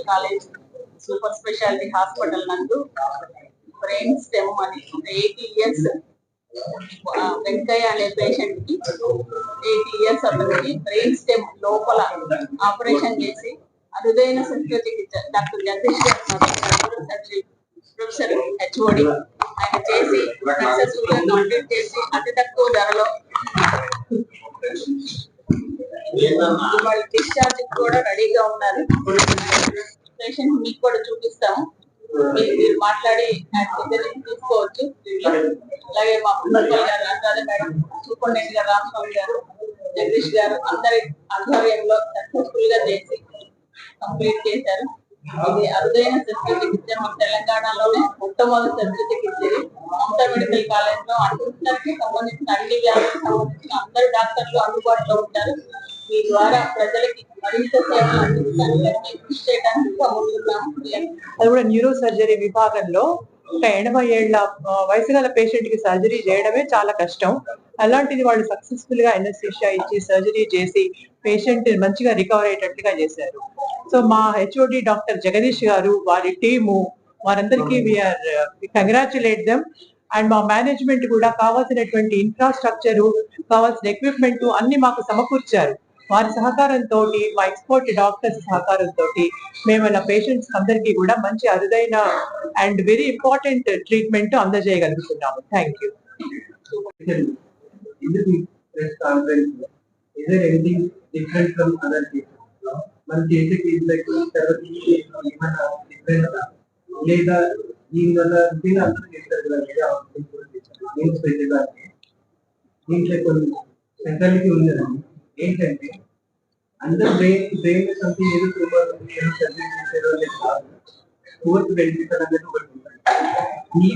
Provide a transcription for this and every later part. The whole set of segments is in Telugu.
Medical college super speciality hospital నందు బ్రెయిన్ స్టెమ్ అని ఎయిటీ ఇయర్స్ వెంకయ్య అనే పేషెంట్కి ఎయిటీ ఇయర్స్ అతనికి బ్రెయిన్ స్టెమ్ లోపల ఆపరేషన్ చేసి అరుదైన శస్త్రచికిత్స డాక్టర్ జగదీష్ గారు ప్రొఫెసర్ హెచ్ఓడి ఆయన చేసి సక్సెస్ఫుల్గా కంప్లీట్ చేసి అతి తక్కువ ధరలో వాళ్ళు డిశ్చార్జ్ కూడా రెడీగా ఉన్నారు. పేషెంట్ మీకు కూడా చూపిస్తాము. మీరు మీరు మాట్లాడి తీసుకోవచ్చు. అలాగే మా ప్రిన్సిపల్ గారు అనురాధ మేడం సూపరింటెండెంట్ గారు రామస్వామి గారు జగదీష్ గారు అందరి ఆధ్వర్యంలో సక్సెస్ఫుల్గా చేసి కంప్లీట్ చేశారు. ఇది అరుదైన శస్త్రచికిత్స మన తెలంగాణలోనే మొట్టమొదటి శస్త్రచికిత్స ఇది మమతా మెడికల్ కాలేజ్లో అన్ని సంబంధించిన అన్ని వ్యాధులకు సంబంధించిన అందరు డాక్టర్లు అందుబాటులో ఉంటారు. మీ ద్వారా ప్రజలకి మరింత సేవలు అందించడానికి కృషి చేయడానికి అది కూడా న్యూరో సర్జరీ విభాగంలో ఒక ఎనభై ఏళ్ళ వయసు గల పేషెంట్కి సర్జరీ చేయడమే చాలా కష్టం. అలాంటిది వాళ్ళు సక్సెస్ఫుల్గా ఎనస్థీషియా ఇచ్చి సర్జరీ చేసి పేషెంట్ మంచిగా రికవర్ అయ్యేటట్టుగా చేశారు. సో మా హెచ్ఓడి డాక్టర్ జగదీష్ గారు వారి టీము వారందరికీ we are congratulate them and మా మేనేజ్మెంట్ కూడా కావాల్సినటువంటి ఇన్ఫ్రాస్ట్రక్చర్ కావాల్సిన ఎక్విప్మెంట్ అన్ని మాకు సమకూర్చారు. వారి సహకారంతో మా ఎక్స్పర్ట్ డాక్టర్స్ సహకారంతో మేము నా పేషెంట్స్ అందరికీ కూడా మంచి అరుదైన అండ్ వెరీ ఇంపార్టెంట్ ట్రీట్మెంట్ అందజేయగలుగుతున్నాము. థ్యాంక్ యూ in the చేసే తర్వాత ఏమైనా డిఫరెంట్ లేదా దీని వల్ల దీని అందరూ చేస్తారు కదా నేను దీంట్లో కొన్ని ఉందండి ఏంటంటే అందరూ బ్రెయిన్ బ్రెయిన్ సంథింగ్ ఏదో ట్యూమర్ ఉంది ఏదో సర్జరీ చేశారో లేదు ఫోర్త్ బెనిఫిట్ అనేది ఒకటి ఉంటుంది. ఈ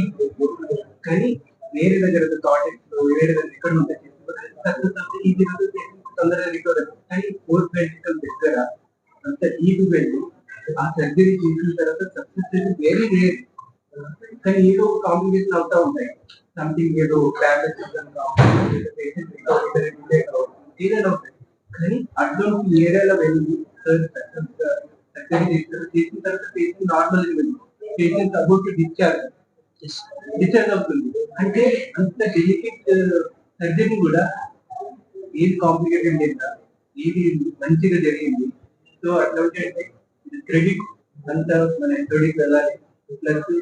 కానీ వేరే దగ్గర కాటెక్స్ వేరే దగ్గర ఎక్కడ ఉంటాయి ఈజీగా తొందరగా రికవర్ కానీ ఫోర్త్ బెనిఫిట్ దగ్గర అంత ఈజీ వెళ్ళి ఆ సర్జరీ చేసిన తర్వాత సక్సెస్ వెరీ రేర్ కానీ ఏదో కాంప్లికేషన్ అవుతా ఉంటాయి. సంథింగ్ ఏదో టాబ్లెట్ ఏదైనా ఉంటాయి. కానీ అటువంటి ఏరియాలో వెళ్ళి సర్జరీ చేస్తారు చేసిన తర్వాత పేషెంట్ నార్మల్గా వెళ్ళి పేషెంట్ అబౌట్ డిశ్చార్జ్. డిశ్చార్జ్ అవుతుంది. అంటే అంత డెలికేట్ సర్జరీ కూడా ఏది కాంప్లికేటెడ్ లేదా. ఏది మంచిగా జరిగింది. సో అట్లాంటి అంటే క్రెడిట్ అంతా మన హెచ్ఓడికి వెళ్ళాలి. ప్లస్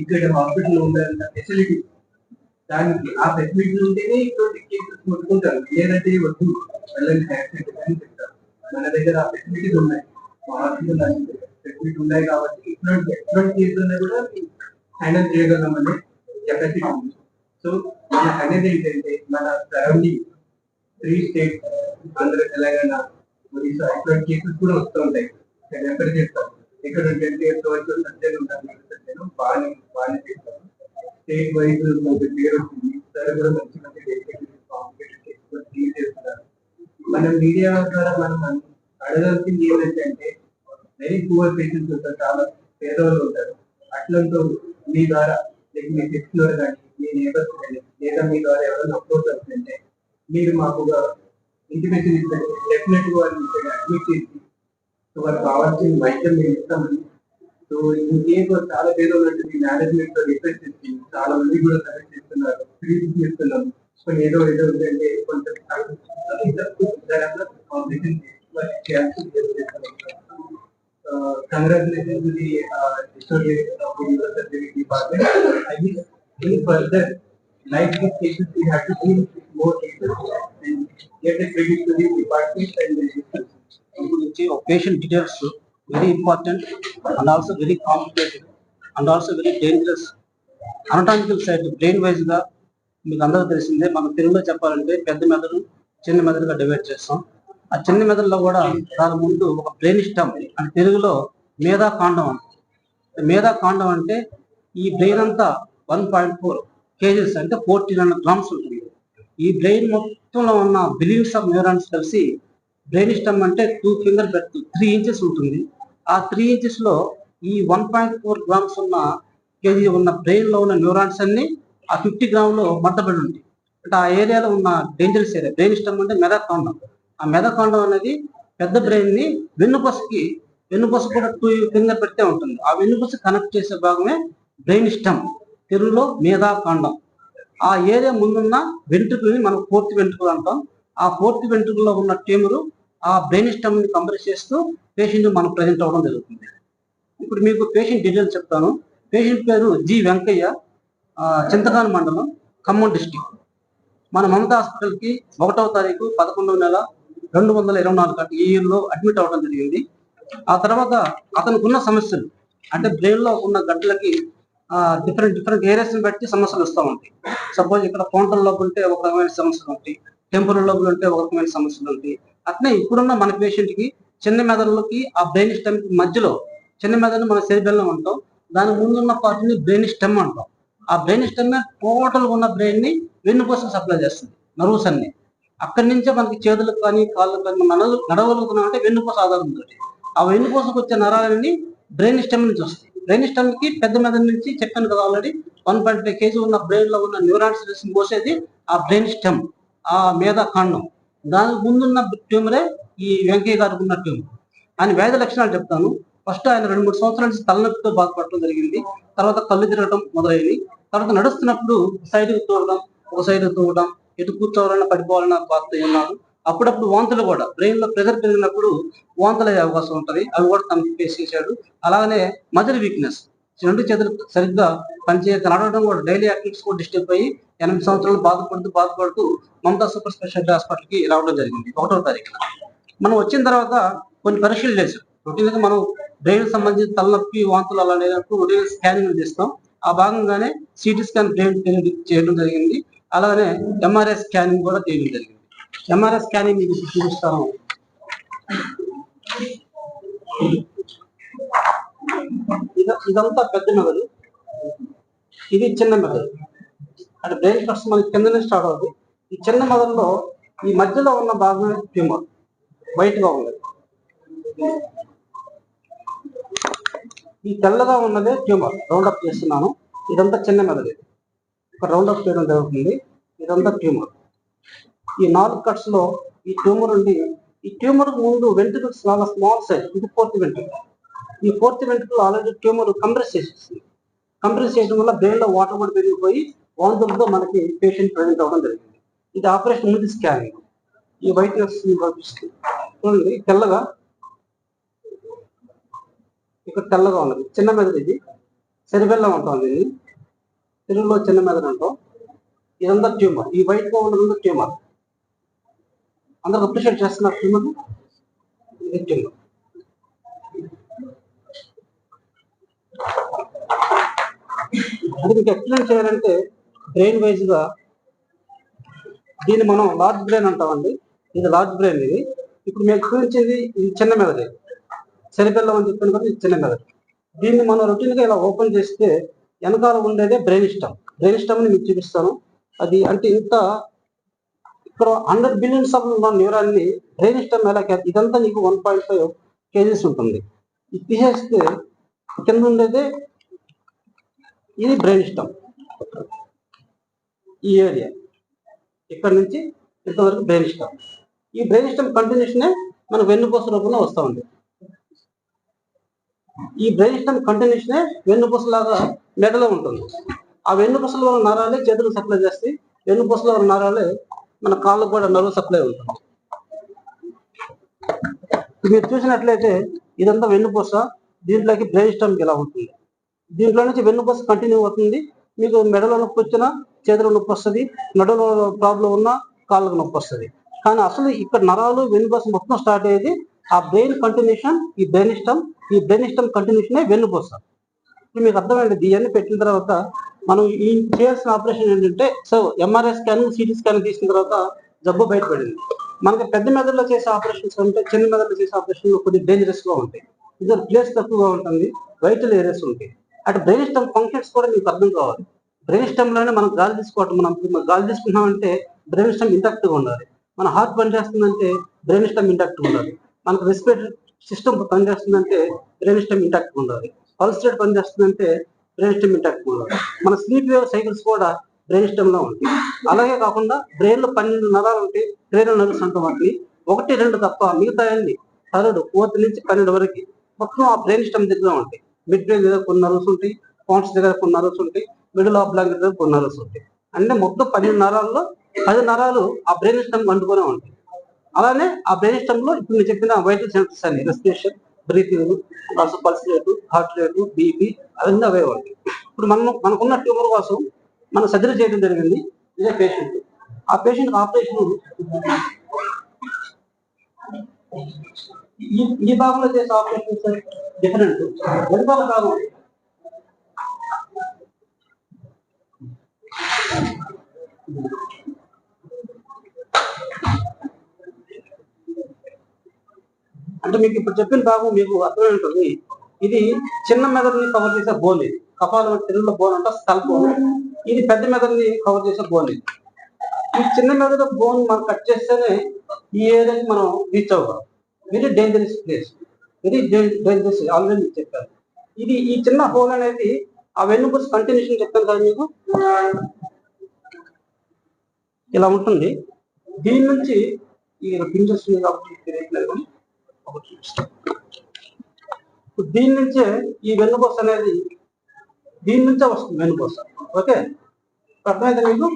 ఇక్కడ హాస్పిటల్ ఉండాలన్న ఫెసిలిటీ దానికి ఆ ఫెసిలిటీ ఉంటేనే ఇటువంటి కేసెస్ ముట్టుకుంటారు లేదంటే వద్దు వెళ్ళని యాక్సిడెంట్ అని చెప్తారు మన దగ్గర ఆ ఫెసిలిటీస్ ఉన్నాయి మహారాష్ట్రలో హాస్పిటల్ ఫెసిలిటీ ఉన్నాయి కాబట్టి ఇటువంటి ఎటువంటి కేసులు కూడా హ్యాండిల్ చేయగలమని కెపాసిటీ ఉంది సో మన అనేది ఏంటంటే మన surrounding three states Andhra Telangana Orissa ఇటువంటి కేసెస్ కూడా వస్తూ ఉంటాయి నేను ఎక్కడ చేస్తాను ఇక్కడ ట్వంటీ ఇయర్స్ వరకు సత్యం ఉంటాను సత్యం బాగానే బాగానే చేస్తాను స్టేట్ వైజ్ ఒక పేరు వచ్చింది సరే కూడా మంచి మంచి డెడికేటెడ్ చేస్తున్నారు మనం మీడియా ద్వారా మనం అడగాల్సింది ఏమిటంటే వెరీ పూర్ పేషెంట్స్ ఉంటారు చాలా పేదవాళ్ళు ఉంటారు అట్లంతో మీ ద్వారా లేక మీ తెలిసిన కానీ మీ నేబర్స్ కానీ లేదా మీ ద్వారా ఎవరైనా అప్రోచ్ అవుతుంటే మీరు మాకు ఇంటిమేషన్ ఇస్తే డెఫినెట్గా అడ్మిట్ చేసి వారు కావాల్సిన వైద్యం మేము ఇస్తామని సో ఇంకేం చాలా పేరు ఉన్నట్టు మేనేజ్మెంట్లో రిక్వెస్ట్ చేసి చాలా మంది కూడా సజెస్ట్ చేస్తున్నారు ఫీల్స్ చేస్తున్నాం సో ఏదో ఏదో ఉందంటే కొంచెం congratulations the directorate of department I mean in further patient details very important and also very complicated and also very dangerous anatomical side brain వైజ్గా మీకు అందరూ తెలిసిందే మనం తెలుగులో చెప్పాలంటే పెద్ద మెదడు చిన్న మెదడుగా డివైడ్ చేస్తాం. ఆ చిన్న మెదడులో కూడా దాని ముందు ఒక బ్రెయిన్ స్టమ్ అంటే తెలుగులో మేధా కాండం అంటే మేధా కాండం అంటే ఈ బ్రెయిన్ అంతా వన్ పాయింట్ ఫోర్ కేజెస్ అంటే ఫోర్టీన్ హండ్రెడ్ గ్రామ్స్ ఉంటుంది. ఈ బ్రెయిన్ మొత్తంలో ఉన్న బిలియన్స్ ఆఫ్ న్యూరాన్స్ కలిసి బ్రెయిన్ స్టమ్ అంటే two finger breadth three inches ఉంటుంది. ఆ త్రీ ఇంచెస్లో ఈ వన్ పాయింట్ ఫోర్ గ్రామ్స్ ఉన్న కేజీ ఉన్న బ్రెయిన్లో ఉన్న న్యూరాన్స్ అన్ని ఆ ఫిఫ్టీ గ్రామ్లో మద్దబడి ఉంటాయి అంటే ఆ ఏరియాలో ఉన్న డేంజరస్ ఏరియా బ్రెయిన్ స్టమ్ అంటే మెదకాండం ఆ మెదకాండం అనేది పెద్ద బ్రెయిన్ని వెన్నుపసకి వెన్నుపూస కూడా టూ ఫింగర్ పెడితే ఉంటుంది. ఆ వెన్నుపూస కనెక్ట్ చేసే భాగమే బ్రెయిన్ స్టమ్ తెలుగులో మేధాకాండం. ఆ ఏరియా ముందున్న వెంట్రుకల్ని మనం ఫోర్త్ వెంట్రుకలు అంటాం. ఆ ఫోర్త్ వెంట్రుకల్లో ఉన్న ట్యూమర్ ఆ బ్రెయిన్ స్టమ్ని కంప్రెస్ చేస్తూ పేషెంట్ మనం ప్రజెంట్ అవ్వడం జరుగుతుంది. ఇప్పుడు మీకు పేషెంట్ డీటెయిల్స్ చెప్తాను. పేషెంట్ పేరు జి వెంకయ్య చింతకాన్ మండలం ఖమ్మం డిస్టిక్ మన మమత హాస్పిటల్కి ఒకటవ తారీఖు పదకొండవ నెల రెండు వందల ఇరవై నాలుగు ఈ ఇయర్లో అడ్మిట్ అవ్వడం జరిగింది. ఆ తర్వాత అతనికి ఉన్న సమస్యలు అంటే బ్రెయిన్లో ఉన్న గడ్డలకి డిఫరెంట్ డిఫరెంట్ ఏరియాస్ని బట్టి సమస్యలు వస్తూ ఉంటాయి. సపోజ్ ఇక్కడ ఫౌంటల్ లోపు ఉంటే ఒక రకమైన సమస్యలు ఉంటాయి టెంపుల్ లోపల ఉంటే ఒక రకమైన సమస్యలు ఉంటాయి. అట్నే ఇప్పుడున్న మన పేషెంట్కి చిన్న మెదడులోకి ఆ బ్రెయిన్ స్టెమ్ మధ్యలో చిన్న మెదడు మన శరీరంలో ఉంటాం దాని ముందున్న part ని బ్రెయిన్ స్టెమ్ అంటాం. ఆ బ్రెయిన్ స్టెమ్ టోటల్ ఉన్న బ్రెయిన్ని వెన్నుపూస సప్లై చేస్తుంది నర్వ్స్ అన్ని. అక్కడి నుంచే మనకి చేతులకు కానీ కాళ్ళకు కానీ నడవలు నడవ నడవగలుగుతున్నాం అంటే వెన్నుపూస ఆధారంతో ఆ వెన్నుపూసకు వచ్చే నరాలన్నీ బ్రెయిన్ స్టెమ్ నుంచి వస్తాయి. బ్రెయిన్ స్టెమ్కి పెద్ద మెదడు నుంచి చెప్పాను కదా already one point five kg ఉన్న బ్రెయిన్లో ఉన్న న్యూరాన్స్ పోసేది ఆ బ్రెయిన్ స్టెమ్ ఆ మేధా కాండం దానికి ముందున్న ట్యూమరే ఈ వెంకయ్య గారికి ఉన్న ట్యూమర్. ఆయన వ్యాధి లక్షణాలు చెప్తాను. ఫస్ట్ ఆయన రెండు మూడు సంవత్సరాల నుంచి తలనొప్పితో బాధపడటం జరిగింది. తర్వాత కళ్ళు తిరగడం మొదలైంది తర్వాత నడుస్తున్నప్పుడు సైడ్ తోడడం ఒక సైడ్ తోవడం ఎటు కూర్చోవాలన్నా పడిపోవాలన్నా బాధతో ఉన్నాడు అప్పుడప్పుడు వాంతులు కూడా బ్రెయిన్లో ప్రెజర్ పెరిగినప్పుడు వాంతులు అయ్యే అవకాశం ఉంటుంది. అవి కూడా తనకి ఫేస్ చేశాడు. అలాగనే మజిల్ వీక్నెస్. రెండు చేతులు సరిగ్గా పనిచేయక నడవడం కూడా డైలీ యాక్టివిటీస్ కూడా డిస్టర్బ్ అయ్యి ఎనిమిది సంవత్సరాలు బాధపడుతూ బాధపడుతూ మమతా సూపర్ స్పెషాలిటీ హాస్పిటల్కి రావడం జరిగింది ఒకటో తారీఖున. మనం వచ్చిన తర్వాత కొన్ని పరీక్షలు చేసాం రొటీన్గా మనం బ్రెయిన్ సంబంధించిన తలనొప్పి వాంతులు అలా లేనప్పుడు రొటీన్ స్కానింగ్ చేస్తాం. ఆ భాగంగానే సిటీ స్కాన్ బ్రెయిన్ చేయడం జరిగింది. అలాగే ఎంఆర్ఐ స్కానింగ్ కూడా చేయడం జరిగింది. ఎంఆర్ఐ స్కానింగ్ మీకు చూపిస్తాను? ఇదంతా పెద్ద మెదడు. ఇది చిన్న మెదడు. అంటే బ్రెయిన్ ఫస్ట్ మనకి కింద స్టార్ట్ అవుతుంది ఈ చిన్న మదంలో ఈ మధ్యలో ఉన్న భాగమే ట్యూమర్. వైట్గా ఉన్నది. ఈ తెల్లగా ఉన్నదే ట్యూమర్. రౌండ్ అప్ చేస్తున్నాను. ఇదంతా చిన్న మెదడు. ఒక రౌండ్ అప్ చేయడం జరుగుతుంది. ఇదంతా ట్యూమర్. ఈ నాలుగు కట్స్లో ఈ ట్యూమర్ ఉండి ఈ ట్యూమర్ ముందు వెంట్రుకలు చాలా స్మాల్ సైజ్ ఇది ఫోర్త్ వెంట్రుక ఈ ఫోర్త్ వెంట్రుకలు ఆల్రెడీ ట్యూమర్ కంప్రెస్ చేసేస్తుంది. కంప్రెస్ చేయడం వల్ల బ్రెయిన్లో వాటర్ కూడా పెరిగిపోయి వాంతులతో మనకి పేషెంట్ ప్రజెంట్ అవ్వడం జరిగింది. ఇది ఆపరేషన్ ముందు స్కానింగ్. ఈ వైట్నెస్ చూడండి తెల్లగా. ఇక్కడ తెల్లగా ఉన్నది. చిన్న మెదడు ఇది. సెరిబెల్లం ఉంటాం ఇది తెలుగులో చిన్న మెదడు అంటాం. ఇదంతా ట్యూమర్. ఈ వైట్గా ట్యూమర్. అందరు అప్రిషియేట్ చేస్తున్నారు ట్యూమర్ ఇది ట్యూమర్. అది మీకు ఎక్స్ప్లెయిన్ చేయాలంటే బ్రెయిన్ వైజ్గా దీన్ని మనం లార్జ్ బ్రెయిన్ అంటామండి. ఇది లార్జ్ బ్రెయిన్ ఇది. ఇప్పుడు మీకు చూపించేది ఇది చిన్న మెదడు. సెరిబెల్లం అని చెప్పాను కదా ఇది చిన్న మెదడు. దీన్ని మనం రొటీన్గా ఇలా ఓపెన్ చేస్తే వెనకాల ఉండేదే బ్రెయిన్ స్టమ్ బ్రెయిన్ ఇష్టం అని మీకు చూపిస్తాను. అది అంటే ఇంత ఇక్కడ హండ్రెడ్ బిలియన్స్ ఆఫ్ ఉన్న న్యూరాన్ని బ్రెయిన్ స్టమ్ ఎలా ఇదంతా నీకు వన్ పాయింట్ ఫైవ్ కేజీస్ ఉంటుంది. ఇది తీసేస్తే కింద ఉండేది ఇది బ్రెయిన్ స్టమ్ ఈ ఏరియా. ఇక్కడ నుంచి ఇంతవరకు బ్రెయిన్ స్టమ్ ఈ బ్రెయిన్ స్టమ్ కంటిన్యూషనే మన వెన్నుపూస రూపంలో వస్తూ ఉంది. ఈ బ్రెయిన్ స్టమ్ కంటిన్యూషనే వెన్నుపూస లాగా మెడలో ఉంటుంది. ఆ వెన్నుపూసలో ఉన్న నరాలే చేతులకు సప్లై చేస్తాయి వెన్నుపూసలో ఉన్న నరాలే మన కాళ్ళకు కూడా నరువు సప్లై ఉంటుంది మీరు చూసినట్లయితే ఇదంతా వెన్నుపూస దీంట్లోకి బ్రెయిన్ స్టమ్ ఇలా ఉంటుంది. దీంట్లో నుంచి వెన్నుపూస కంటిన్యూ అవుతుంది. మీకు మెడలో నొప్పి వచ్చినా చేతిలో నొప్పి వస్తుంది నడులో ప్రాబ్లం ఉన్నా కాళ్ళకు నొప్పి వస్తుంది. కానీ అసలు ఇక్కడ నరాలు వెన్నుపూస మొత్తం స్టార్ట్ అయ్యేది ఆ బ్రెయిన్ కంటిన్యూషన్ ఈ బ్రెయిన్ ఇష్టం ఈ బ్రెయిన్ ఇష్టం కంటిన్యూషన్ వెన్నుపూస. ఇప్పుడు మీకు అర్థమైంది ఇవన్నీ పెట్టిన తర్వాత మనం ఈ చేయాల్సిన ఆపరేషన్ ఏంటంటే so MRI scan CT scan తీసిన తర్వాత జబ్బు బయటపడింది. మనకి పెద్ద మెదడులో చేసే ఆపరేషన్స్ అంటే చిన్న మెదడులో చేసే ఆపరేషన్ కొద్దిగా డేంజరస్గా ఉంటాయి. ఇది ప్లేస్ తక్కువగా ఉంటుంది వైటల్ ఏరియాస్ ఉంటాయి. అటు బ్రెయిన్ స్టమ్ ఫంక్షన్స్ కూడా మీకు అర్థం కావాలి. బ్రెయిన్ స్టెమ్లోనే మనం గాలి తీసుకోవటం మనం గాలి తీసుకున్నామంటే బ్రెయిన్ స్టెమ్ ఇంటాక్ట్గా ఉండాలి. మన హార్ట్ పనిచేస్తుందంటే బ్రెయిన్ స్టెమ్ ఇంటాక్ట్ ఉండాలి. మనకు రెస్పిరేటరీ సిస్టమ్ పనిచేస్తుందంటే బ్రెయిన్ స్టెమ్ ఇంటాక్ట్ ఉండాలి. పల్స్ రేట్ పనిచేస్తుందంటే బ్రెయిన్ స్టమ్ ఇంటాక్ట్ ఉండాలి. మన స్లీప్ వేవ్ సైకిల్స్ కూడా బ్రెయిన్ స్టెమ్లో ఉంటాయి. అలాగే కాకుండా బ్రెయిన్లో పన్నెండు నరాలు ఉంటాయి. బ్రెయిన్ నర్వ్స్ అంటాం వాటిని ఒకటి రెండు తప్ప మిగతా అన్ని థర్డ్ ఫోర్త్ నుంచి పన్నెండు వరకు మొత్తం ఆ బ్రెయిన్ స్టెమ్ దగ్గర ఉంటాయి. మిడ్ బ్రెయిన్ దగ్గర కొన్ని నర్వ్స్ ఉంటాయి పాంట్స్ దగ్గర కొన్ని నర్వ్స్ ఉంటాయి. మిడిల్ ఆఫ్ బ్లాక్ దగ్గర కొన్ని అంటే మొత్తం పన్నెండు నరాల్లో పది నరాలు ఆ బ్రెయిన్ స్టమ్ అంటుకునే ఉంటాయి. అలానే ఆ బ్రెయిన్ స్టమ్లో ఇప్పుడు నేను చెప్పిన వైటల్ సెంటర్స్ అని respiration breathing pulse rate heart rate BP అవన్నీ అవే ఉంటాయి. ఇప్పుడు మనం మనకున్న ట్యూమర్ కోసం మనం సర్జరీ చేయడం జరిగింది ఇదే పేషెంట్ ఆ పేషెంట్ ఆపరేషన్ ఈ భాగంలో చేసే ఆపరేషన్ డిఫరెంట్ వెనుక కాదు అంటే మీకు ఇప్పుడు చెప్పిన భాగం మీకు అర్థమై ఉంటుంది. ఇది చిన్న మెదడుని కవర్ చేసే బోన్ ఇది. కపాల తెలుగులో బోన్ అంటే స్కల్ బోన్ ఇది పెద్ద మెదడుని కవర్ చేసే బోన్ ఇది. ఈ చిన్న మెదడు బోన్ మనం కట్ చేస్తేనే ఈ ఏరియాకి మనం reach అవ్వగలం. Very dangerous place very dangerous already చెప్పారు ఇది ఈ చిన్న హోల్ అనేది ఆ వెన్నుపూస కంటిన్యూషన్ చెప్తాను కదా మీకు? ఇలా ఉంటుంది. దీని నుంచి ఈ పింజర్స్ కాబట్టి ఒకటి చూపిస్తాను. దీని నుంచే ఈ వెన్నుపూస అనేది దీని నుంచే వస్తుంది వెన్నుపూస ఓకే? అర్థమైతే మీకు?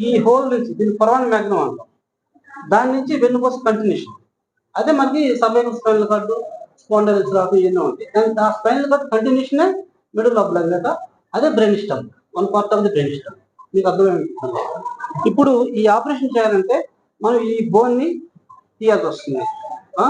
ఈ హోల్ నుంచి దీన్ని పొరవాణి మ్యాగ్నం అంటాం. దాని నుంచి వెన్నుపూస కంటిన్యూషన్ అదే మనకి సర్వైకల్ స్పైనల్ కార్డు స్పాండలిస్ రాకు ఎన్నో ఉంటాయి ఆ spinal cord continuation middle of blood అదే brain stem one part of the brain stem మీకు అర్థమైంది? ఇప్పుడు ఈ ఆపరేషన్ చేయాలంటే మనం ఈ బోన్ని తీయాల్సి వస్తుంది. ఆ,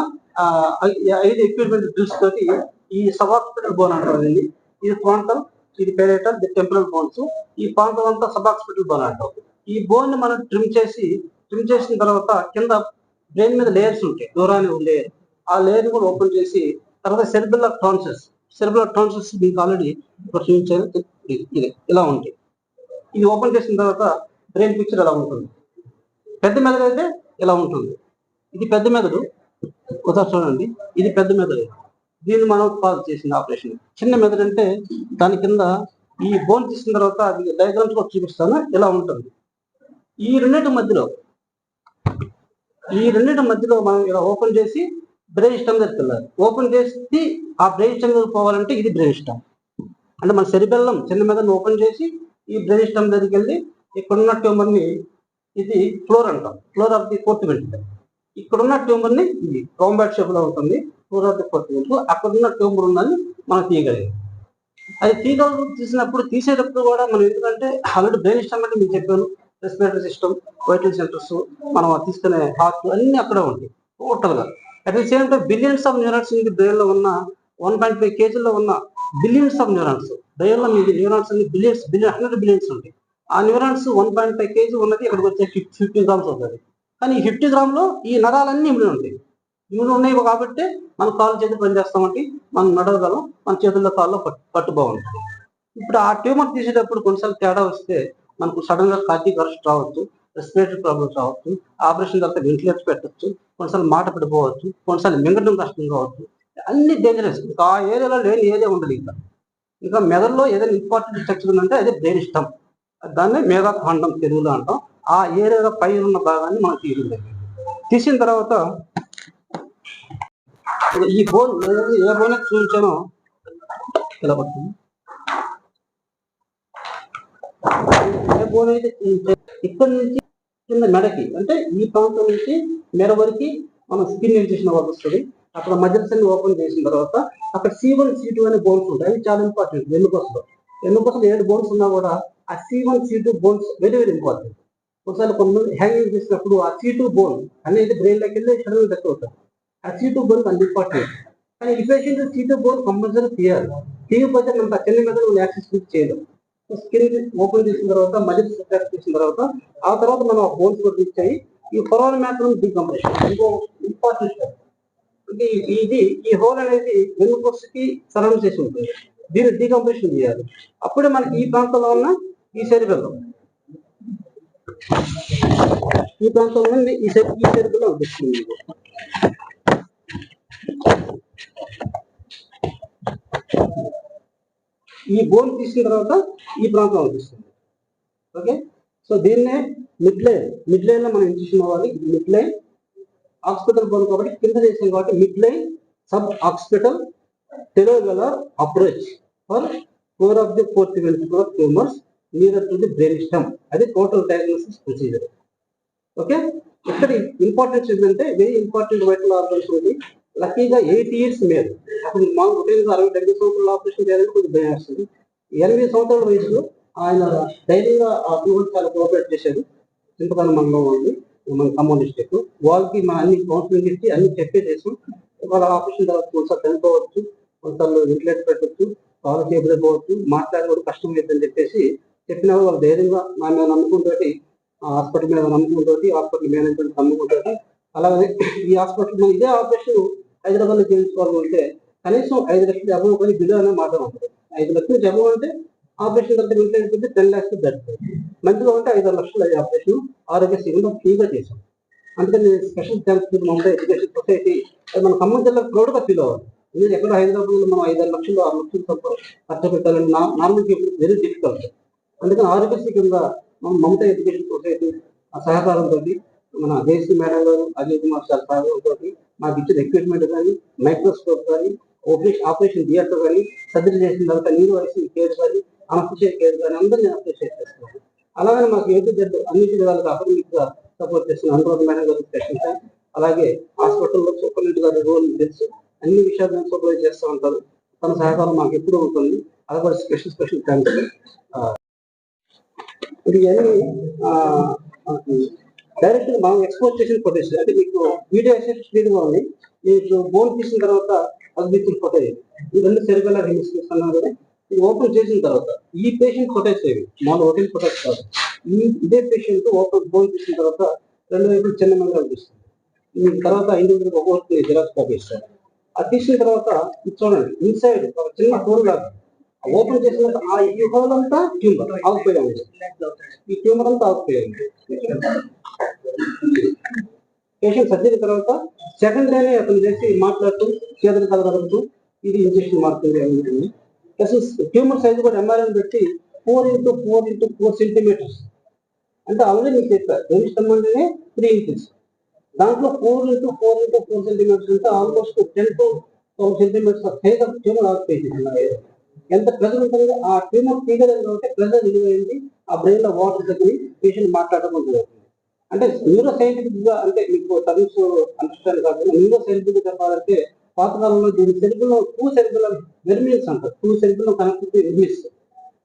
ఐదు ఎక్విప్మెంట్ డ్రిల్స్ తోటి ఈ సబాక్సిపిటల్ బోన్ అంటారు ఇది ఇది ఫ్రాంటల్ ఇది పేరేటల్ ఇది టెంపరల్ బోన్స్ ఈ ప్రాంతం అంతా సబాక్సిపిటల్ బోన్ అంటాం ఈ బోన్ని మనం ట్రిమ్ చేసి ట్రిమ్ చేసిన తర్వాత కింద బ్రెయిన్ మీద లేయర్స్ ఉంటాయి. దూరాన్ని ఒక లేయర్ ఆ లేయర్ కూడా ఓపెన్ చేసి తర్వాత సెరిబులర్ ట్రాన్సెస్ సెరిబులర్ ట్రాన్సెస్ మీకు ఆల్రెడీ చూపించాను ఇది- ఇలా ఉంటాయి ఇది ఓపెన్ చేసిన తర్వాత బ్రెయిన్ పిక్చర్ ఎలా ఉంటుంది? పెద్ద మెదడు అయితే ఇలా ఉంటుంది. ఇది పెద్ద మెదడు. ఒకసారి చూడండి. ఇది పెద్ద మెదడు. దీన్ని మనం పాస్ చేసిన ఆపరేషన్ చిన్న మెదడు అంటే దాని కింద ఈ బోన్ తీసిన తర్వాత అది డయాగ్రామ్స్ కూడా చూపిస్తాను. ఇలా ఉంటుంది. ఈ రెండింటి మధ్యలో ఈ రెండింటి మధ్యలో మనం ఇలా ఓపెన్ చేసి బ్రెయిన్ స్టమ్ దగ్గరికి వెళ్ళాలి ఓపెన్ చేసి ఆ బ్రెయిన్ స్టమ్ దగ్గరికి పోవాలంటే ఇది బ్రెయిన్ స్టమ్. అంటే మన సెరిబెల్లం చిన్న మీద ఓపెన్ చేసి ఈ బ్రెయిన్ స్టమ్ దగ్గరికి వెళ్ళి ఇక్కడున్న ట్యూమర్ని ఇది ఫ్లోర్ అంటాం. Floor of the fourth ventricle ఇక్కడున్న ట్యూమర్ని ఇది కాంబాట్ షేప్లో ఉంటుంది. Floor of the fourth ventricle అక్కడున్న ట్యూమర్ ఉందని మనం తీయగలిగాం అది తీయగల తీసినప్పుడు తీసేటప్పుడు కూడా మనం ఎందుకంటే ఆల్రెడీ బ్రెయిన్ స్టమ్ అంటే మీకు చెప్పాను. రెస్పిరేటరీ సిస్టమ్ వైటల్ సెంటర్స్ మనం తీసుకునే హార్ట్ అన్ని అక్కడే ఉంటాయి. టోటల్గా. At the same time billions of neurons మీకు బ్రెయిన్ ఉన్న వన్ పాయింట్ ఫైవ్ కేజీలో ఉన్న బిలియన్స్ ఆఫ్ న్యూరాన్స్ బ్రెయిన్ మీకు న్యూరాన్స్ అన్ని బిలియన్స్ బిలియన్ హండ్రెడ్ బిలియన్స్ ఉంటాయి. ఆ neurons one point five kg ఉన్నది ఇక్కడికి వచ్చే ఫిఫ్టీ గ్రామ్స్ అవుతుంది. కానీ ఫిఫ్టీ గ్రామ్లో ఈ నరాలన్నీ ఇమిడి ఉంటాయి. ఇమిడి ఉన్నాయి కాబట్టి మన కాలు చేతులు పనిచేస్తామంటే మనం నడవగలం. మన చేతుల్లో కాల్లో పట్టు బాగుంటుంది ఇప్పుడు ఆ ట్యూమర్ తీసేటప్పుడు కొన్నిసార్లు తేడా వస్తే మనకు సడన్గా కార్డిక్ అరెస్ట్ రావచ్చు. రెస్పిరేటరీ ప్రాబ్లమ్స్ రావచ్చు ఆపరేషన్ తర్వాత వెంటిలేటర్ పెట్టచ్చు కొన్నిసార్లు మాట పడిపోవచ్చు కొన్నిసార్లు మింగడం కష్టం కావచ్చు. అన్ని డేంజరస్ ఇంకా ఆ ఏరియాలో లేని ఏరియా ఉండదు ఇంకా. ఇంకా మెదడులో ఏదైనా ఇంపార్టెంట్ స్ట్రక్చర్ ఉందంటే అది బ్రెయిన్ స్టమ్ దాన్ని మేఘాఖండం తెలుగులో అంటాం. ఆ ఏరియాలో పై ఉన్న భాగాన్ని మనం తీయడం తీసిన తర్వాత ఈ బోన్ ఏ బోన్ అయితే చూపించానో ఇలా పడుతుంది. ఏ బోన్ అయితే ఇక్కడ నుంచి కింద మెడకి అంటే ఈ ప్రాంతం నుంచి మెడ వరకు మనం స్కిన్ ఇన్ఫెక్షన్ అవ్వాల్సి వస్తుంది. అక్కడ మజిల్స్ అన్ని ఓపెన్ చేసిన తర్వాత అక్కడ సి వన్ సి టూ అనే బోన్స్ ఉంటాయి. అవి చాలా ఇంపార్టెంట్ వెన్నుకొసలో వెన్నుకొసలో ఏడు బోన్స్ ఉన్నా కూడా ఆ C one C two bones very very important ఒకసారి కొంతమంది హ్యాంగింగ్ చేసినప్పుడు ఆ సి టూ బోన్ అనేది బ్రెయిన్లోకి వెళ్ళి సడన్ డెత్ అవుతారు ఆ సి టూ బోన్ అంత ఇంపార్టెంట్ కానీ ఈ patient C two bone compulsory తీయాలి. తీయకపోతే మనం ఆ చిన్న మీద యాక్సెస్ చేయలేము స్కిన్ ఓపెన్ చేసిన తర్వాత మళ్ళీ సెపరేట్ చేసిన తర్వాత ఆ తర్వాత మనం ఆ కూడా ఇచ్చాయి ఈ ఫొరాన్ మ్యాక్రమ్ డీకంప్రెషన్ ఇంకో ఇంపార్టెంట్ స్టెప్ అంటే ఇది ఈ హోల్ అనేది వెన్నుపొస్సుకి సరౌండ్ చేసి ఉంటుంది. దీన్ని డీకంప్రెషన్ చేయాలి. అప్పుడే మనకి ఈ ప్రాంతంలో ఉన్న ఈ శరీరంలో ఈ ప్రాంతంలో ఉన్న ఈ శరీ ఈ శరీరంలో Thank you. ఈ బోన్ తీసిన తర్వాత ఈ ప్రాంతం అనిపిస్తుంది ఓకే సో దీన్నే మిడ్ లైన్ మిడ్లో మనం ఇంజక్షన్ అవ్వాలి midline mid line occipital bone కాబట్టి కింద చేసాం కాబట్టి mid line sub occipital telovelar approach for four of the fourth ventricular tumours near to the brain stem అది టోటల్ డయాగ్నోసిస్ ప్రొసీజర్ ఓకే ఇక్కడ ఇంపార్టెన్స్ ఏంటంటే వెరీ ఇంపార్టెంట్ వైటల్ ఆర్గన్స్ ఉంది లక్కీగా ఎయిట్ ఇయర్స్ మేల్ అప్పుడు మా రొటీన్ అరవై డెబ్బై సంవత్సరాల ఆపరేషన్ చేయాలంటే కొంచెం భయం వస్తుంది. ఎనభై సంవత్సరాల వయసులో ఆయన ధైర్యంగా ఆ ట్యూమర్ చాలా కోఆపరేట్ చేశారు. చింతపల్లి మండలం ఉంది మన ఖమ్మం డిస్ట్రిక్ట్ వాళ్ళకి మన అన్ని కౌన్సిలింగ్ ఇచ్చి అన్ని చెప్పే చేసాం వాళ్ళ ఆపరేషన్ తర్వాత కొంచెం చనిపోవచ్చు కొంతలో వెంటిలేటర్ పెట్టచ్చు కాలు చేయకపోవచ్చు మాట్లాడడం కష్టం లేదని చెప్పేసి చెప్పిన వాళ్ళు ధైర్యంగా నా మీద నమ్ముకుంటూ హాస్పిటల్ మీద నమ్ముకుంటూ హాస్పిటల్ మేనేజ్మెంట్ నమ్ముకుంటూ అలాగే ఈ హాస్పిటల్ ఇదే ఆపరేషన్ హైదరాబాద్లో చేయించుకోవాలంటే కనీసం ఐదు లక్షల జబ్బు కానీ బిల్లు అనే మాట ఉంటుంది ఐదు లక్షల జబ్బు అంటే ఆపరేషన్ దగ్గర టెన్ లాక్స్ దొరుకుతుంది మంచిగా ఉంటే ఐదు లక్షల ఈ ఆపరేషన్ ఆరోగ్యశ్రీలో ఫ్రీగా చేసాం అందుకని special thanks Mumbai education society అది మన ఖమ్మం జిల్లా ప్రౌడ్గా ఫీల్ అవ్వాలి. ఎందుకంటే ఎక్కడ హైదరాబాద్లో మనం ఐదారు లక్షలు ఆరు లక్షలు తప్ప ఖర్చు పెట్టాలని నార్మల్ పీపుల్ వెరీ డిఫికల్ట్ అందుకని ఆరోగ్యశ్రీ కింద మనం మమతా ఎడ్యుకేషన్ సొసైటీ ఆ సహకారంతో మన దేశీ మేడం గారు అజయ్ కుమార్ సార్ సహకారంతో మాకు ఇచ్చిన ఎక్విప్మెంట్ కానీ మైక్రోస్కోప్ కానీ ఆపరేషన్ ఆపరేషన్ థియేటర్ కానీ సర్జరీ చేసిన తర్వాత నీరు వలసిన కేర్ కానీ అనఫిషియల్ కేర్ కానీ అందరినీ అప్రిషియేట్ చేస్తున్నాను అలాగే మాకు ఏది జడ్ అన్ని విధాలుగా అకాడమిక్గా సపోర్ట్ చేస్తున్న అనురాధ మేడం గారు స్పెషల్ అలాగే హాస్పిటల్లో సూపరింటెండెంట్ గారి రోల్ తెలుసు అన్ని విషయాలను సూపర్వైజ్ చేస్తూ ఉంటారు. తన సహకారం మాకు ఎప్పుడూ ఉంటుంది. అలా కూడా స్పెషల్ స్పెషల్ థ్యాంక్స్ ఇది అన్ని డైరెక్ట్ మనం ఎక్స్పోజ్ చేసిన ఫోటేజ్. అంటే మీకు వీడియో అసెట్ స్క్రీన్గా ఉంది. మీకు బోన్ తీసిన తర్వాత అద్భుతం ఫోటేజ్ ఈ రెండు సెరిబెల్లా రిమిస్ అన్నారు కదా ఇది ఓపెన్ చేసిన తర్వాత ఈ పేషెంట్ ఫోటేజ్ ఏవి? మామూలు హోటల్ ఫోటోస్ కాదు. ఈ ఇదే పేషెంట్ ఓపెన్ బోన్ తీసిన తర్వాత రెండు వైపులు చిన్న మంది కనిపిస్తుంది. ఈ తర్వాత ఇండివిజువల్ ఒక్కొక్కటి జిరాక్స్ కాపీ ఇస్తారు అది తీసిన తర్వాత చూడండి. ఇన్సైడ్ ఒక చిన్న హోల్ లాగా. ఓపెన్ చేసిన ఆ ఈ హోల్ అంతా ట్యూమర్ ఆగిపోయి ఉంది. ఈ ట్యూమర్ అంతా ఆగిపోయి ఉంది. పేషెంట్ సర్జరీ తర్వాత సెకండ్ డేనే అతను చేసి మాట్లాడుతూ చేతులు కలగలుగుతూ ఇది ఇంజక్షన్ మారుతుంది అని ఉంటుంది ప్లస్ ట్యూమర్ సైజ్ కూడా ఎంఆర్ఎన్ పెట్టి four into four into four centimetres అంటే ఆల్రెడీ మీకు చెప్పారు రెమిస్టమ్ అంటేనే త్రీ ఇంచెస్ దాంట్లో four into four into four centimetres అంటే almost ten to twelve centimetres size of tumour ఆగిపోయింది ఎంత ప్రెజర్ ఉంటుందో ఆ ట్యూమర్ తీగలేదు ఉంటే ప్రెజర్ విలువైంది ఆ బ్రెయిన్లో వాటర్ తగ్గి పేషెంట్ మాట్లాడడం జరుగుతుంది అంటే న్యూరో సైంటిఫిక్గా అంటే మీకు సర్వీస్ అండర్స్టాండ్ కాకుండా న్యూరో సైంటిఫిక్గా చెప్పాలంటే పాతకాలంలో దీని సెరిబుల్ టూ సెరిబుల్ వెర్మియన్స్ అంటారు. Two cerebellar connect vermians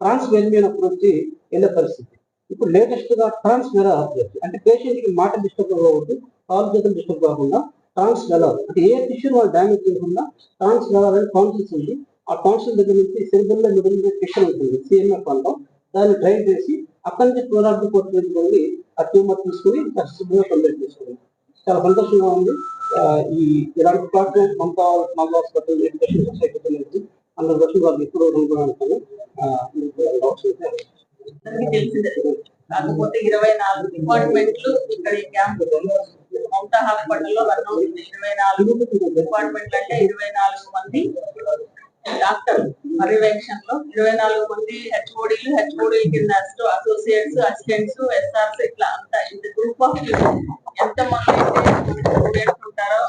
trans vermian approach వెళ్ళే పరిస్థితి. ఇప్పుడు లేటెస్ట్గా ట్రాన్స్ మెరా అప్రోచ్ అంటే పేషెంట్కి మాట డిస్టర్బ్ కావద్దు కాల్ చేతులు డిస్టర్బ్ కాకుండా ట్రాన్స్ వెలర్ అంటే ఏ టిష్యూ వాళ్ళు డ్యామేజ్ చేయకుండా ట్రాన్స్ వెలర్ అనేది కాన్షియస్ ఉంది ఆ కాన్షియస్ దగ్గర నుంచి సెరిబెల్లో మిడిల్ టిష్యూ ఉంటుంది సిఎంఎఫ్ అంటాం దాన్ని డ్రైవ్ చేసి అక్కడి నుంచి క్లోరార్డ్ కోర్టు వెళ్ళి ఆ ట్యూమర్ తీసుకుని శుభ్రంగా కంప్లీట్ చేసుకుంది చాలా సంతోషంగా ఉంది. ఈ ఇలాంటి platform Mamata Mamata hospital education society నుంచి అందరి దర్శనం వారికి ఎప్పుడు అనుకున్నాను కాకపోతే ఇరవై నాలుగు డిపార్ట్మెంట్లు ఇక్కడ ఈ క్యాంప్ మమతా హాస్పిటల్లో రన్ అవుతుంది ఇరవై నాలుగు డిపార్ట్మెంట్లు అంటే ఇరవై నాలుగు మంది. డాక్టర్ పర్యవేక్షణలో ఇరవై నాలుగు మంది హెచ్ఓడీలు హెచ్ఓడి కింద అసోసియేట్స్ అసిస్టెంట్స్ ఎస్ఆర్స్ ఇట్లా అంతా ఇంత గ్రూప్ ఆఫ్ ఎంత మంది స్టూడెంట్స్ ఉంటారో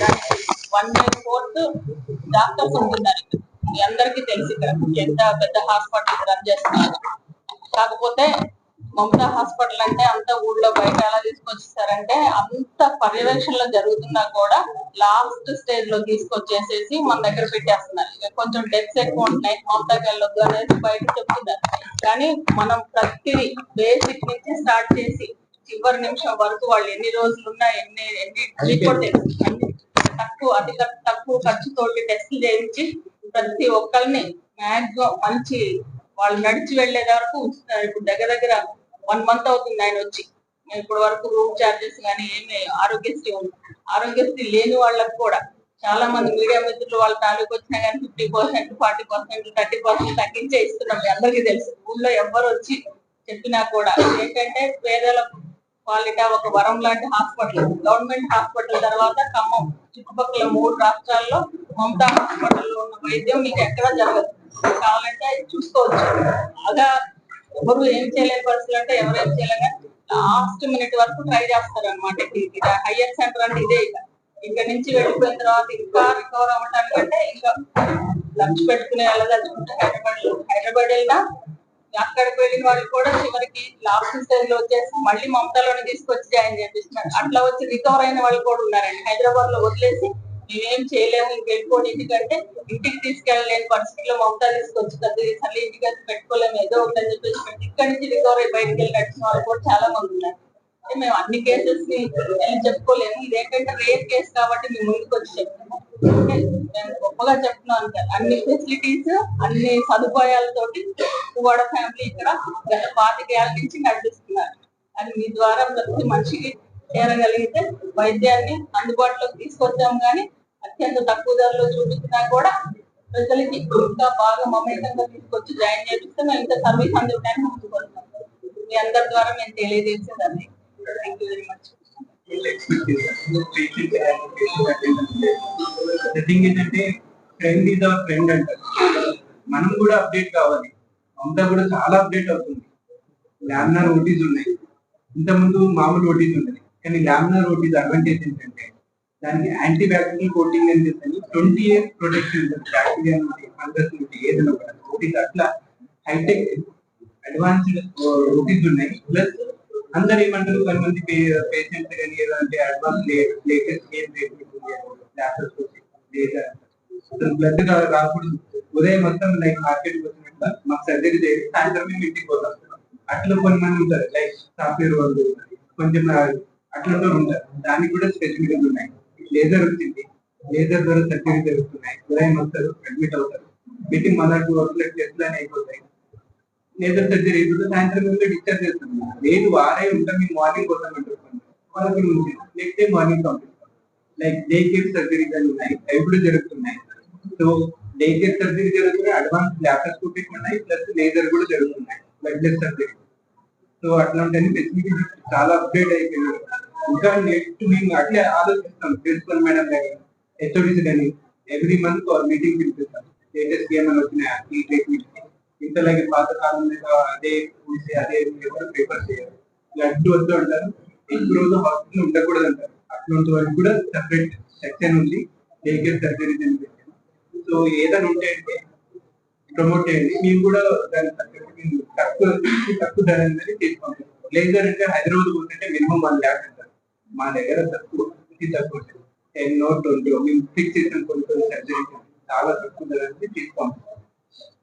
దానికి వన్ బై ఫోర్త్ డాక్టర్స్ ఉంటుంది దానికి అందరికీ తెలిసి ఇక్కడ. ఎంత పెద్ద హాస్పిటల్ రన్ చేస్తున్నారు. కాకపోతే మమతా హాస్పిటల్ అంటే అంత ఊళ్ళో బయట ఎలా తీసుకొచ్చేసారంటే అంత పర్యవేక్షణలో జరుగుతున్నా కూడా లాస్ట్ స్టేజ్లో తీసుకొచ్చేసేసి మన దగ్గర పెట్టేస్తున్నారు. ఇక కొంచెం డెత్స్ ఎక్కువ ఉంటున్నాయి మమతాకి వెళ్ళొద్దు అనేది బయట చెప్తున్నారు. కానీ మనం ప్రతిదీ బేసిక్ నుంచి స్టార్ట్ చేసి చివరి నిమిషం వరకు వాళ్ళు ఎన్ని రోజులు ఉన్నా ఎన్ని ఎన్ని రిపోర్ట్ తక్కువ అతి తక్కు- తక్కువ ఖర్చుతోటి టెస్టులు చేయించి ప్రతి ఒక్కరిని మాక్సిమం మంచి వాళ్ళు నడిచి వెళ్ళే వరకు ఇప్పుడు దగ్గర దగ్గర వన్ మంత్ అవుతుంది ఆయన వచ్చి. ఇప్పటి వరకు రూమ్ చార్జెస్ కానీ ఏమి ఆరోగ్యశ్రీ ఉంది ఆరోగ్యశ్రీ లేని వాళ్ళకు కూడా చాలా మంది మీడియా మిత్రులు వాళ్ళ తాలూకు వచ్చినా కానీ fifty percent forty percent thirty percent తగ్గించే ఇస్తున్నాం మీ అందరికీ తెలుసు. ఊళ్ళో ఎవ్వరు వచ్చి చెప్పినా కూడా ఏంటంటే పేదల పాలిట ఒక వరం లాంటి హాస్పిటల్ గవర్నమెంట్ హాస్పిటల్ తర్వాత ఖమ్మం చుట్టుపక్కల మూడు రాష్ట్రాల్లో మమతా హాస్పిటల్లో ఉన్న వైద్యం మీకు ఎక్కడా జరగదు. కావాలంటే చూసుకోవచ్చు. అలా ఎవరు ఏం చేయలేని పరిస్థితులు అంటే ఎవరు ఏం చేయలేక లాస్ట్ మినిట్ వరకు ట్రై చేస్తారు అనమాట హయ్యర్ సెంటర్ అంటే ఇదే ఇక. ఇక్కడ నుంచి వెళ్ళిపోయిన తర్వాత ఇంకా రికవర్ అవ్వటానికంటే ఇంకా లంచ్ పెట్టుకునే వెళ్ళదలుచుకుంటే హైదరాబాద్లో. హైదరాబాద్ వెళ్ళినా అక్కడికి వెళ్ళిన వాళ్ళు కూడా చివరికి లాస్ట్ స్టేజ్లో వచ్చేసి మళ్ళీ మమతాలోనే తీసుకొచ్చి జాయిన్ చేపిస్తున్నారు. అట్లా వచ్చి రికవర్ అయిన వాళ్ళు కూడా ఉన్నారండి. హైదరాబాద్లో వదిలేసి నేనేం చేయలేము ఇంక ఎందుకంటే ఇంటికి తీసుకెళ్ళలేని పరిస్థితిలో మమతా తీసుకొచ్చి కదా ఇంటికి వచ్చి పెట్టుకోలేము ఏదో ఒకటి అని చెప్పేసి పెట్టి ఇక్కడి నుంచి రికవరీ బయటకు వెళ్ళి వాళ్ళు కూడా చాలా మంది ఉన్నారు. అంటే మేము అన్ని కేసెస్ని వెళ్ళి చెప్పుకోలేము. ఇదేంటంటే రేర్ కేసు కాబట్టి మేము ముందుకు వచ్చి చెప్తున్నాం నేను గొప్పగా చెప్తున్నాను కదా అన్ని ఫెసిలిటీస్ అన్ని సదుపాయాలతోటి పువ్వాడ ఫ్యామిలీ ఇక్కడ గత పాతికేళ్ళ నుంచి నడిపిస్తున్నారు. అది మీ ద్వారా ప్రతి మనిషికి చేరగలిగితే వైద్యాన్ని అందుబాటులోకి తీసుకొచ్చాం కానీ అత్యంత తక్కువ ధరలో చూపించినా కూడా ప్రజలకి ఇంకా బాగా మమేకంగా తీసుకొచ్చి జాయిన్ చేపిస్తే మేము ఇంకా సర్వీస్ అందుకోవడానికి ముందుకొస్తాం మీ అందరి ద్వారా మేము తెలియజేసేదాన్ని. Thank you very much thing ఏంటంటే ఫ్రెండ్ ఈజ్ అవర్ ఫ్రెండ్ అంటారు మనం కూడా అప్డేట్ కావాలి. అంతా కూడా చాలా అప్డేట్ అవుతుంది. లామినార్ ఓటీస్ ఉన్నాయి. ఇంతకుముందు మామూలు ఓటీస్ ఉన్నాయి కానీ లామినార్ ఓటీస్ అడ్వాంటేజ్ ఏంటంటే దానికి యాంటీ బ్యాక్టీరియల్ కోటింగ్ అని చెప్పి ట్వంటీ ఇయర్స్ ప్రొటెక్షన్ ఉంటుంది బ్యాక్టీరియా నుండి ఫంగస్ నుండి ఏదైనా ఓటీస్ అట్లా హైటెక్ అడ్వాన్స్డ్ ఓటీస్ ఉన్నాయి. ప్లస్ అందరు ఏమంటారు కొంతమంది పేషెంట్స్ కానీ ఏదంటే అడ్వాన్స్ లేటెస్ట్ ఏం లేదా బ్లడ్ రాకూడదు. ఉదయం మొత్తం లైక్ మార్కెట్ వచ్చినట్టు మాకు సర్జరీ చేసి సాయంత్రం మేము ఇంటికి పోతాం. అట్లా కొంతమంది ఉంటారు లైక్ సాఫ్ట్వేర్ వాళ్ళు కొంచెం అట్లతో ఉంటారు దానికి కూడా స్పెసిఫికల్ ఉన్నాయి. లేజర్ వచ్చింది. లేజర్ ద్వారా సర్జరీ జరుగుతున్నాయి. ఉదయం వస్తారు అడ్మిట్ అవుతారు. మీటింగ్ మళ్ళీ టూ అవర్స్ టెస్ట్ అని అయిపోతాయి లేజర్ సర్జరీ అయిపోతే సాయంత్రం వరకు డిశ్చార్జ్ చేస్తాం లేదు వారే ఉంటాం. మేము మార్నింగ్ పోతాం అంటారు వాళ్ళకి నుంచి నెక్స్ట్ డే మార్నింగ్ పంపిస్తాం. లైక్ డే కేర్ సర్జరీ అని ఉన్నాయి. అవి కూడా జరుగుతున్నాయి. సో డే కేర్ సర్జరీ జరుగుతున్నాయి అడ్వాన్స్ ల్యాప్టాస్కోపిక్ ఉన్నాయి. ప్లస్ లేజర్ కూడా జరుగుతున్నాయి. బ్లడ్ సర్జరీ సో అట్లాంటి ఫెసిలిటీస్ చాలా అప్డేట్ అయిపోయినాయి. ఇంకా నెక్స్ట్ మేము అట్లే ఆలోచిస్తాం. ప్రిన్సిపల్ మేడం కానీ హెచ్ఓడిస్ కానీ ఎవ్రీ మంత్ మీటింగ్ పిలిపిస్తాం లేటెస్ట్ ఏమైనా వచ్చినాయా? ఈ ట్రీట్మెంట్ ఇంతలాగే పాత కాలం అదే చూసి అదే ఎవరు ప్రిఫర్ చేయాలి. బ్లడ్ వద్దు అంటారు. ఎక్కువ రోజు హాస్పిటల్ ఉండకూడదు అంటారు. అటువంటి వరకు కూడా సెపరేట్ సెక్షన్ ఉంది డే కేర్ సర్జరీ సో ఏదైనా ఉంటే అంటే ప్రమోట్ చేయండి. మేము కూడా దాని తక్కువ తక్కువ ధర అనేది తీసుకోండి లేజర్ అంటే హైదరాబాద్ పోతుంటే మినిమం వన్ ల్యాక్ మా దగ్గర తక్కువ ఇది తక్కువ టెన్ నో ట్వంటీ మేము ఫిక్స్ చేసిన కొన్ని కొన్ని సర్జరీ చాలా తక్కువ ధర తీసుకోం తీసుకోండి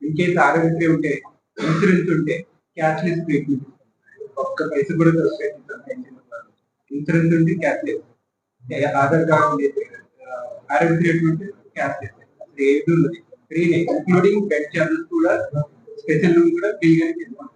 ఇన్ కేసు ఆరోగ్యశ్రీ ఉంటే ఇన్సూరెన్స్ ఉంటే క్యాష్లెస్ ట్రీట్మెంట్ ఒక్క పైస కూడా ఇన్సూరెన్స్ ఉంటే క్యాష్లెస్ ఆధార్ కార్డు ఉండేది ఆరోగ్యశ్రీ ఉంటే క్యాష్లెస్ ఏది ఉన్నది ఫ్రీనే ఇంక్లూడింగ్ బెడ్ చార్జెస్ కూడా స్పెషల్ రూమ్ కూడా ఫ్రీగానే తీసుకుంటాం